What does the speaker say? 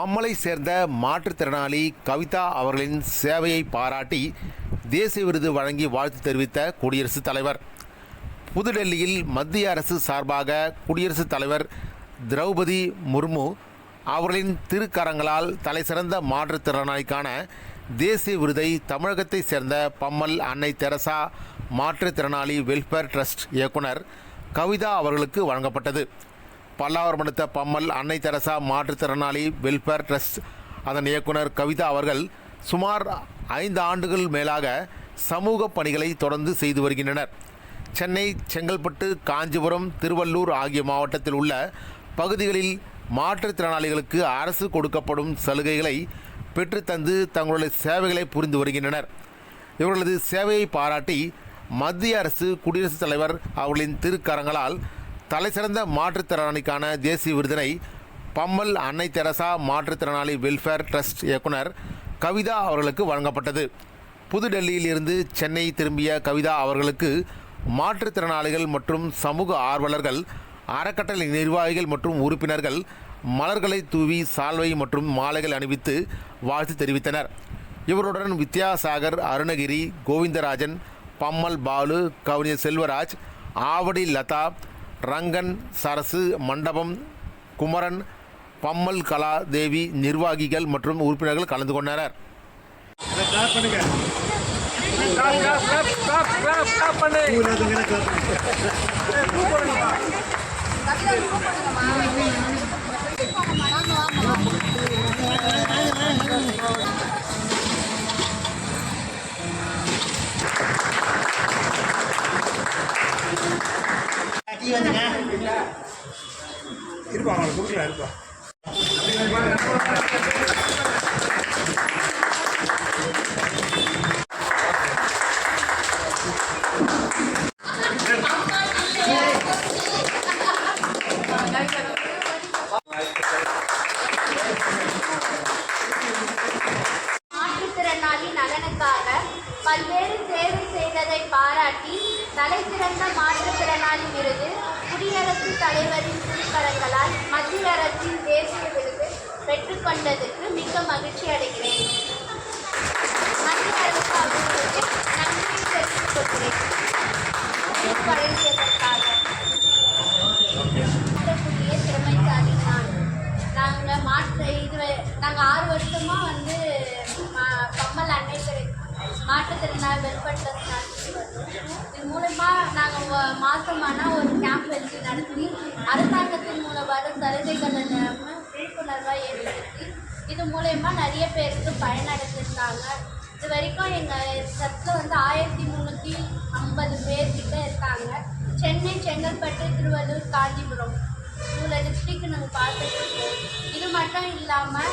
பம்மலை சேர்ந்த மாற்றுத்திறனாளி கவிதா அவர்களின் சேவையை பாராட்டி தேசிய விருது வழங்கி வாழ்த்து தெரிவித்த குடியரசுத் தலைவர். புதுடெல்லியில் மத்திய அரசு சார்பாக குடியரசுத் தலைவர் திரௌபதி முர்மு அவர்களின் திருக்கரங்களால் தலைசிறந்த மாற்றுத்திறனாளிக்கான தேசிய விருதை தமிழகத்தைச் சேர்ந்த பம்மல் அன்னை தெரசா மாற்றுத்திறனாளி வெல்ஃபேர் ட்ரஸ்ட் இயக்குனர் கவிதா அவர்களுக்கு வழங்கப்பட்டது. பல்லாவரமடுத்த பம்மல் அன்னை தெரசா மாற்றுத்திறனாளி வெல்ஃபேர் ட்ரஸ்ட் அதன் இயக்குனர் கவிதா அவர்கள் சுமார் ஐந்து ஆண்டுகள் மேலாக சமூக பணிகளை தொடர்ந்து செய்து வருகின்றனர். சென்னை செங்கல்பட்டு காஞ்சிபுரம் திருவள்ளூர் ஆகிய மாவட்டத்தில் உள்ள பகுதிகளில் மாற்றுத்திறனாளிகளுக்கு அரசு கொடுக்கப்படும் சலுகைகளை பெற்றுத்தந்து தங்களுடைய சேவைகளை புரிந்து வருகின்றனர். இவர்களது சேவையை பாராட்டி மத்திய அரசு குடியரசுத் தலைவர் அவர்களின் திருக்கரங்களால் தலைசிறந்த மாற்றுத்திறனாளிக்கான தேசிய விருதினை பம்மல் அன்னை தெரசா மாற்றுத்திறனாளி வெல்ஃபேர் ட்ரஸ்ட் இயக்குனர் கவிதா அவர்களுக்கு வழங்கப்பட்டது. புதுடெல்லியில் இருந்து சென்னை திரும்பிய கவிதா அவர்களுக்கு மாற்றுத்திறனாளிகள் மற்றும் சமூக ஆர்வலர்கள் அறக்கட்டளை நிர்வாகிகள் மற்றும் உறுப்பினர்கள் மலர்களை தூவி சால்வை மற்றும் மாலைகள் அணிவித்து வாழ்த்து தெரிவித்தனர். இவருடன் வித்யாசாகர் அருணகிரி கோவிந்தராஜன் பம்மல் பாலு கவிஞர் செல்வராஜ் ஆவடி லதா ரங்கன் சரசு மண்டபம் குமரன் பம்மல் கலா தேவி நிர்வாகிகள் மற்றும் உறுப்பினர்கள் கலந்து கொண்டனர் பண்ணுங்க இருப்பா அவங்களை கொடுக்கலாம் இருப்பா. மாற்றுத்திறனாளி நலனுக்காக பல்வேறு சேவை செய்ததை பாராட்டி தலைசிறந்த மாற்றுத்திறனாளி விருது குடியரசுத் தலைவரின் திருக்கரங்களால் மத்திய அரசின் தேசிய விருது பெற்றுக்கொண்டதற்கு மிக்க மகிழ்ச்சி அடைகிறேன். மத்திய அரசு அவர்களுக்கு நன்றியை தெரிவித்துக் கொள்கிறேன். வழங்கியதற்காக திறமைசாலி நான் நாங்கள் மாற்று இது நாங்கள் ஆறு வருஷமாக வந்து மா- கம்மல் அன்னை திரு மாற்றுத்திறனாளி வெல்ஃபேர் ட்ரஸ்ட் நடத்திட்டு வரோம் இது மூலமா மாசமான ஒரு கேம்ப் வச்சு நடத்தி அரசாங்கத்தின் மூலம் வர சலுகைகளை விழிப்புணர்வாக ஏற்படுத்தி இது மூலயமா நிறைய பேருக்கு பயனடைஞ்சிருக்காங்க. இது வரைக்கும் எங்கள் சத்தில் வந்து ஆயிரத்தி முந்நூற்றி ஐம்பது பேர்கிட்ட இருக்காங்க. சென்னை செங்கல்பட்டு திருவள்ளூர் காஞ்சிபுரம். இவ்வளோ டிஸ்ட்ரிக்ட் நாங்கள் பார்த்துட்டு இருக்கோம். இது மட்டும் இல்லாமல்